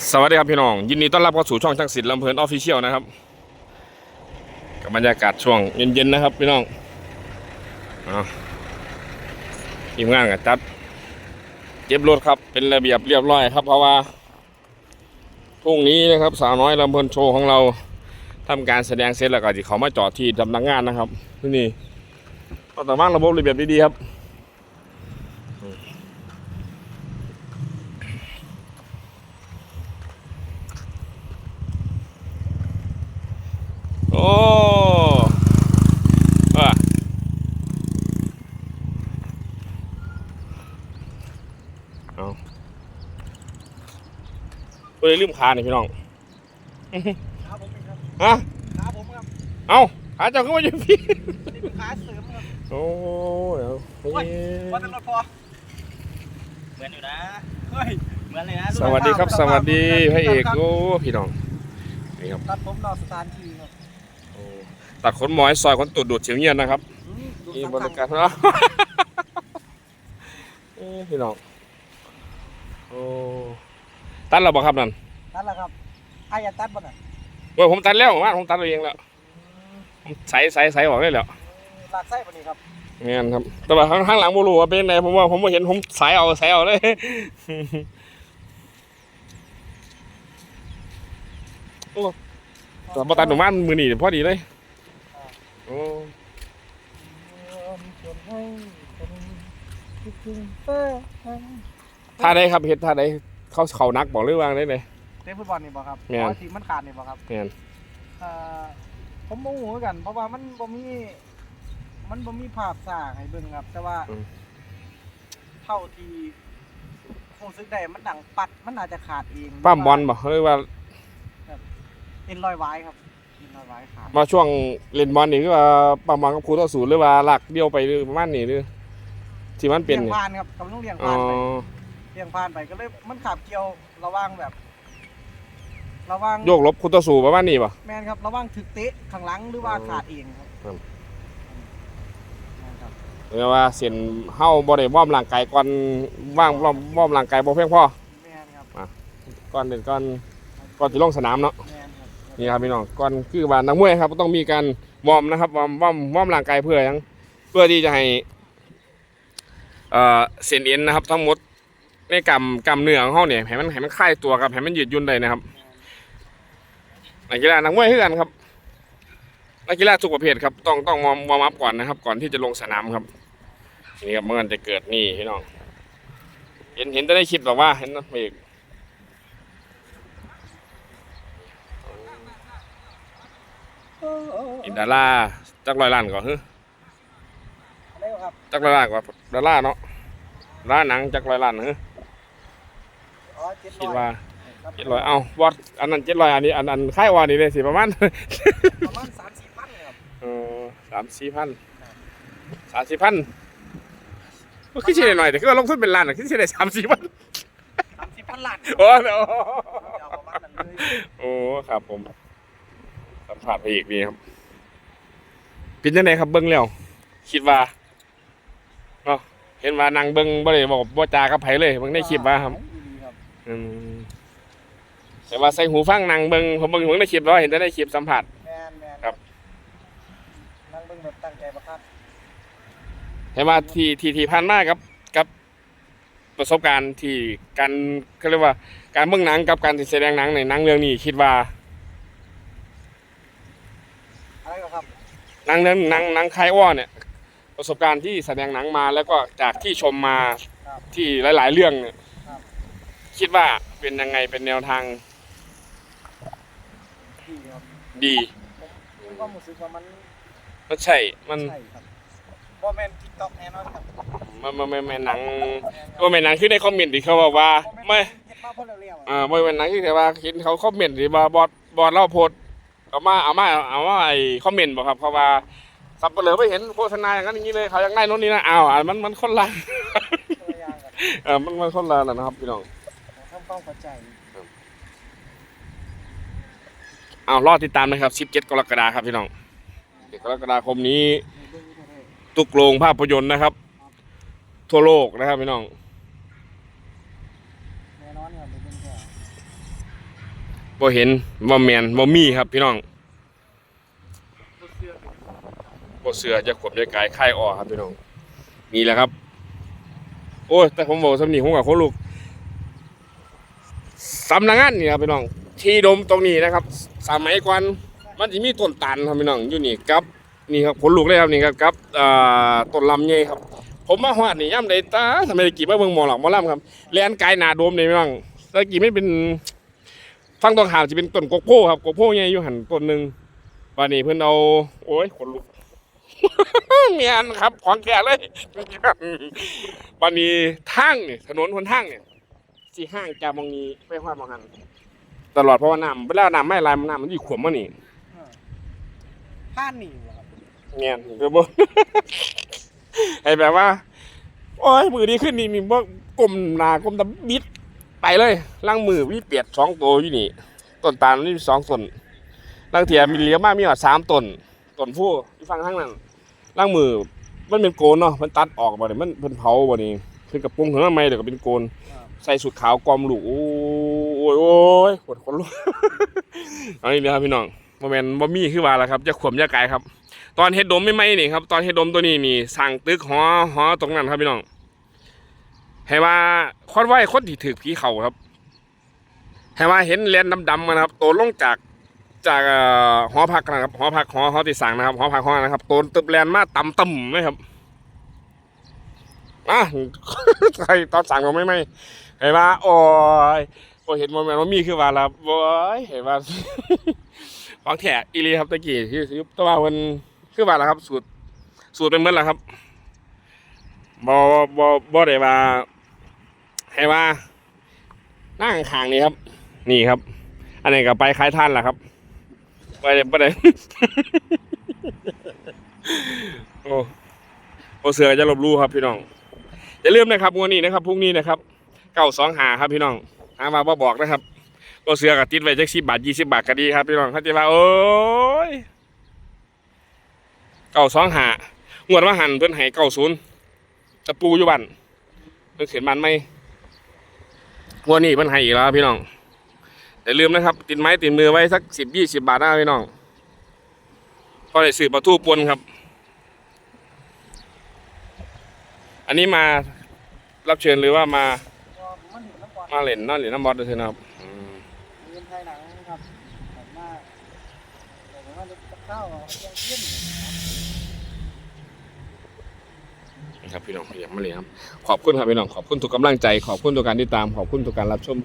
สวัสดีครับพี่น้อง ยินดีต้อนรับเข้าสู่ช่องช่างศิลป์ลำเพลินออฟฟิเชียลนะครับกับบรรยากาศช่วงเย็นๆนะครับพี่น้องอาทีมงานกับจัดเก็บรถครับเป็นระเบียบเรียบร้อยครับ เพราะว่าพรุ่งนี้นะครับสาวน้อยลำเพลินโชว์ของเราทำการแสดงเสร็จแล้วก็จะเขามาจอดที่สำนักงานนะครับที่นี่ต้องตั้งระบบระเบียบดีๆครับ โอ้อะเอาเฮ้ยลืมขาเนี่ยพี่น้องขาผมเองครับฮะขาผมครับ เอาขาเจ้าขึ้นมาอยู่พี่นี่เป็นขาเสริมครับโอ้ยเอาเฮ้ยวันนั้นรถพอเหมือนอยู่นะเฮ้ยเหมือนเลยนะสวัสดีครับสวัสดีพระเอกโอ้พี่น้องนี่ครับตัดผมนอกสถานที่ครับโอ้ ตัดขนหมอยซอยขนตุดดูดเฉียงเงียนนะครับอืมดูนี่สังบริขการารเนาะเอ้ยพี่น้องโอ้ตัดเราบอกครับนั่นนั่นแหละครับไอ้อยาตัดบ่น่ะเว้ยผมตัดแล้วผมว่าผมตัดเอาเองแล้วผมใส่ใส่ใส่ออกได้แล้วลากไส้บ่นี่ครับเงี้ยครับ แต่ว่าข้างข้างหลังบ่รู้ว่าเป็นไงผมว่าผมบ่เห็นผมใส่เอาใส่เอาเลยโอ้แต่บ่ตัดหนูมันมือนี่พอดีเลยโอ้ ท่าใดครับเฮ็ดท่าใดเขาเขานักบอกหรือวางได้เลยเตะฟุตบอลนี่บ่ครับแม่นอ๋อทีมมันขาดนี่บ่ครับแม่นเอ่อผมบ่ฮู้คือกัน เพราะว่ามันบ่มี มันบ่มีภาพสร้างให้เบิ่งครับ แต่ว่าเท่าที่รู้สึกได้มันดังปัดมันอาจจะขาดเองปั้มบอลบ่หรือว่าเอ็นรอยไว้ครับเอ็นรอยไว้ขาด มาช่วงเล่นบอลนี่คือว่าปั้มบอลกับครูต่อศูนย์หรือว่าลากเดียวไปหรือประมาณนี้หรือที่มันเป็นเลี้ยงเนี่ยพานครับกำลังเลี้ยงอ๋อพานไปเลี้ยงพานไปก็เลยมันขับเกี่ยวระหว่างแบบ ระหว่างโยกลบครูต่อศูนย์ประมาณนี้ป่ะ แมนครับ ระหว่างถึกเตะข้างหลังหรือว่าอ๋อขาดเองครับครับ แม่นครับหรือว่าเส้นเฮาบ่ได้วอร์มร่างกายก่อนว่างวอร์มวอร์มร่างกายบ่เพียงพอแมนครับ ก่อนเล่นก่อนก่อนสิลงสนามเนาะ แมนครับ นี่ครับพี่น้องก่อนคือว่านักมวยครับต้องมีการวอร์มนะครับวอร์มวอร์มวอร์มร่างกายเพื่อยังเพื่อที่จะให้เอ่อเส้นเอ็นนะครับ ทั้งหมดในกำกำเนื้อของเขาเนี่ยให้มันให้มันคลายตัวครับให้มันยืดยุ่นได้นะครับนักกีฬานักมวยคือกันครับนักกีฬาทุกประเภทครับต้องต้องวอร์มวอร์มอัพก่อนนะครับ ก่อนที่จะลงสนามครับนี่ครับเมื่อมันจะเกิดนี่พี่น้อง เห็นเห็นจะได้คลิปแบบว่าเห็นนะเอก อินดาราจักร้อยล้านก่อนเฮ้อะไรวะครับจักร้อยล้านกว่าดอลลาร์เนาะร้านหนังจักร้อยล้านเฮ้อ๋อเจ็ดคิดร้อยว่าครับเจ็ดร้อยเอ้าวัดอันนั้นเจ็ดร้อยอันนี้อันอันค่ายว่านี่เลยสิประมาณประมาณสามสี่พันเลยครับเออสามสี่พันสามสี่พันมันขึ้นเฉลี่ยหน่อยแต่คือว่าลงทุนเป็นล้านอะขึ้นเฉลี่ยสามสี่พันสามสี่พันล้านโอ้โหเอาประมาณนั้นเลยโอ้ครับผม สัมผัสไปอีกนี่ครับเป็นยังไงครับเบิ้งแล้วคิดว่าเนาะเห็นว่านางเบิ้งบ่ได้บอกบ่จากับไผเลยเบิ่งในคลิปว่าครับดีครับอืมแต่ว่าใส่หูฟังนางเบิ้งผมเบิ้งเบิ่งในคลิปแล้วเห็นแต่ในคลิปสัมผัส แมนแมนครับ นั่งเบิ่งแบบตั้งใจประคับเห็นว่าที่ที่ที่ผ่านมากับกับ ประสบการณ์ที่การเขาเรียกว่า การเบิ่งหนังกับการที่แสดงหนังในหนังเรื่องนี้คิดว่า อะไรวะครับหนังเรื่องหนังหนังคายอ้อเนี่ย ประสบการณ์ที่แสดงหนังมาแล้วก็จากที่ชมมาครับ ที่หลาย ๆ เรื่องเนี่ยครับ คิดว่าเป็นยังไงเป็นแนวทางดีครับดีผมก็รู้สึกว่ามันมันใช่มันใช่ครับบ่แม่นติ๊กต็อกแน่นอนครับมันมันมันมันหนังว่าแม่นหนังคือในคอมเมนต์ที่เขาบอกว่าไม่เฮ็ดมาเพิ่นเร็วๆอ่าไม่เป็นหนังที่แต่ว่าเห็นเขาคอมเมนต์ที่ว่าบอดบอดเล่าโพสต์ เอามาเอามาเอาว่าไอ้คอมเมนต์บอกครับเพราะว่าสับเปลือไม่เห็นโฆษณาอย่างนั้นอย่างนี้เลยเขาอยากได้โน่นนี่นะอ้าวอะมันมันคนละตัวอย่างกันเออมันมันคนละแล้วนะครับพี่น้องทำความเข้าใจอ้าวรอติดตามนะครับ 17 กรกฎาคมครับพี่น้อง17กรกฎาคมนี้ในเบิ่งอยู่เรื่อยตุกโรงภาพยนตร์นะครับ ทั่วโลกนะครับพี่น้อง ๆแน่นอนครับในเบิ่งแค่ บ่เห็นบ่แมนบ่มีครับพี่น้องบ่เสื้อจะขวบจะกายคายออกครับพี่น้องนี่แหละครับ โอ้ยแต่ผมบอกสำนีผมกับคนลูกสำนักงานนี่ครับพี่น้องที่ดมตรงนี้นะครับสมัยก่อนมันจะมีต้นตาลครับพี่น้องอยู่นี่กับนี่ครับผลลูกเลยครับนี่ครับกับต้นลำไยครับ ผมมาฮอดนี่ย่ำใดตาทำไมตะกี้มาเบิ่งหมอหลักมอลำครับแลนกายหนาโดมนี่พี่น้องตะกี้ไม่เป็น ฟังตรงหางจะเป็นต้นโกโก้ครับโกโก้ใหญ่อยู่หันต้นหนึ่งวันนี้เพิ่นเอาโอ้ยขนลุกเมียนครับของแก่เลยวันนี้ทางนี่ถนนหนทางเนี่ยสี่ห้างจากมองนี้ไปฮอดมองหันตลอดเพราะว่าน้ำเวลาน้ำไม่ไหลมันน้ำมันอยู่ขวมมานี่เออผ่านนี่บ่ครับเมียนคือบ่ให้แบบว่า โอ้ยมือดีขึ้นนี่นี่บ่กลมหนากลมตะบิด ไปเลยล่างมือวิเปียดสองตัวอยู่นี่ต้นตาลนี่สองต้นล่างเทียมีเลี้ยมากมีหอดสามต้นต้นผู้ที่ฟังข้างนั้นล่างมือมันเป็นโกนเนาะมันตัดออกบ่เนี่ยมันเพิ่นเผาบ่นี่ขึ้นกับปุ้งถึงทำไมเดี๋ยวก็เป็นโกน ใส่สุดขาวกอมหลูโอ้ยโอ้ยปวดคนลุกเอาอีกแล้วครับพี่น้องโมเมนบ่มีคือว่าละครับจะขวมจะกายครับ ตอนเฮ็ดดมไม่ไหมนี่ครับ ตอนเฮ็ดดมตัวนี้นี่สั่งตึกหอหอตรงนั้นครับพี่น้อง ให้ว่าคนไหวคนที่ถือผีเขาครับ ให้ว่าเห็นแลนดำๆมานะครับ โตลงจากจากหอพักนะครับหอพักหอหอที่สั่งนะครับหอพักหอนะครับโตตึบแลนมาต่ำต่ำไหมครับอะใครตอนสั่งเราไม่ไม่เห็นว่าโอ้ยพอเห็นโมเมนต์ว่ามีคือว่าละโอ้ยเห็นว่าของแถอีรีครับตะกี้ที่ยุบตัวมันคือว่าละครับ สูตรสูตรเป็นเมื่อละครับบอบอบอได้ว่า ให้ว่านั่งข้างนี่ครับ นี่ครับ อันนี้ก็ไปคล้ายท่านแหละครับไปเลยไปเลยโอ้โอเสือจะลบลู่ครับพี่น้องอย่าลืมนะครับวดนี้นะครับพรุ่งนี้นะครับเก้าสองหาครับพี่น้องหามาบ่บอกนะครับก็เสือกับติดไว้จักสิบบาทยี่สิบบาทก็ดีครับพี่น้องเขาจะว่าโอ้ยเก้าสองหางวดว่าหันเพิ่นให้เก้าศูนย์ตะปูอยู่บ้านเพิ่นเขียนบ้านไม่ วดนี้เพิ่นให้อีกแล้วพี่น้องอย่าลืมนะครับ ติดไม้ติดมือไว้สักสิบยี่สิบบาทนะพี่น้องก็ได้สืบประตูปนครับ อันนี้มารับเชิญหรือว่ามามันเห็นน้ำก่อนมาเล่นนั่นหรือน้ำบอสด้วยนะครับอืมเรียนไทยหนังครับผมมาผมมาจะข้าวเอาเที่ยง นะครับพี่น้องพยายามาเลยครับขอบคุณครับพี่น้องขอบคุณทุกกำลังใจ ขอบคุณทุกการติดตามขอบคุณทุกการรับชม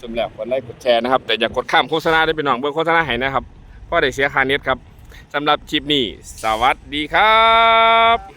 ชมแล้วกดไลค์กดแชร์นะครับแต่อย่ากดข้ามโฆษณาได้พี่น้องเบิ่งโฆษณาให้นะครับเพราะได้เสียค่าเน็ตครับสำหรับคลิปนี้ สวัสดีครับ